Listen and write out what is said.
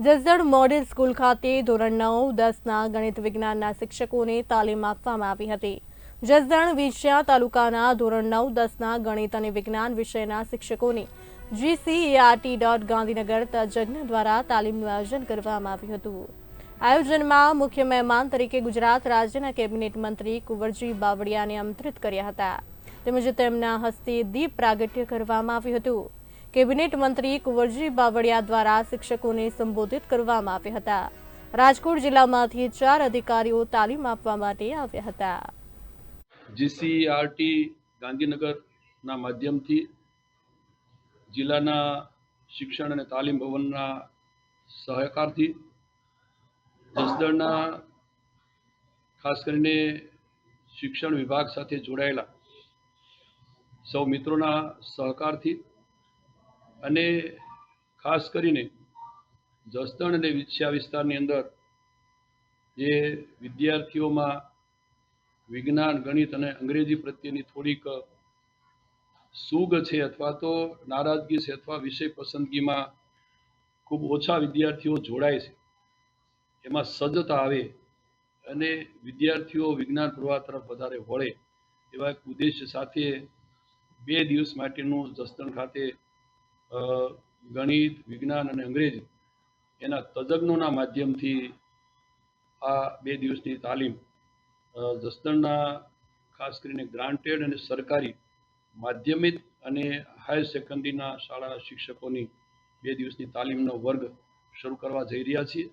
Jasdan model school ખાતે ધોરણ નવ, દસના ગણિત વિજ્ઞાનના શિક્ષકોને તાલીમ આપવામાં આવી હતી. જસદણ વિજયા તાલુકાના ધોરણ નવ, દસના ગણિત અને વિજ્ઞાન વિષયના શિક્ષકોને જીસીએઆરટી ડોટ ગાંધીનગર તજજ્ઞ દ્વારા તાલીમનું આયોજન કરવામાં આવ્યું હતું. આયોજનમાં મુખ્ય મહેમાન તરીકે ગુજરાત રાજ્યના કેબિનેટ મંત્રી કુંવરજી બાવળિયાને આમંત્રિત કર્યા હતા. તેમજ તેમના હસ્તે દીપ પ્રાગટ્ય કરવામાં આવ્યું હતું. કેબિનેટ મંત્રી કુંવરજી બાવળિયા દ્વારા શિક્ષકોને સંબોધિત કરવામાં આવ્યા હતા. રાજકોટ જિલ્લામાંથી ચાર અધિકારીઓ તાલીમ આપવા માટે આવ્યા હતા. જીસીઆરટી ગાંધીનગરના માધ્યમથી જિલ્લાના શિક્ષણ અને તાલીમ ભવનના સહકારથી જસદણના ખાસ કરીને શિક્ષણ વિભાગ સાથે જોડાયેલા સૌ મિત્રોના સહકારથી અને ખાસ કરીને જસદણ અને વિછ્યા વિસ્તારની અંદર જે વિદ્યાર્થીઓમાં વિજ્ઞાન, ગણિત અને અંગ્રેજી પ્રત્યેની થોડીક સૂગ છે અથવા તો નારાજગી છે અથવા વિષય પસંદગીમાં ખૂબ ઓછા વિદ્યાર્થીઓ જોડાય છે. એમાં સજ્જતા આવે અને વિદ્યાર્થીઓ વિજ્ઞાન પ્રવાહ તરફ વધારે વળે એવા એક ઉદ્દેશ્ય સાથે બે દિવસ માટેનું જસદણ ખાતે ગણિત, વિજ્ઞાન અને અંગ્રેજી એના તજજ્ઞોના માધ્યમથી આ બે દિવસની તાલીમ જસદણના ખાસ કરીને ગ્રાન્ટેડ અને સરકારી માધ્યમિક અને હાયર સેકન્ડરીના શાળા શિક્ષકોની બે દિવસની તાલીમનો વર્ગ શરૂ કરવા જઈ રહ્યા છીએ.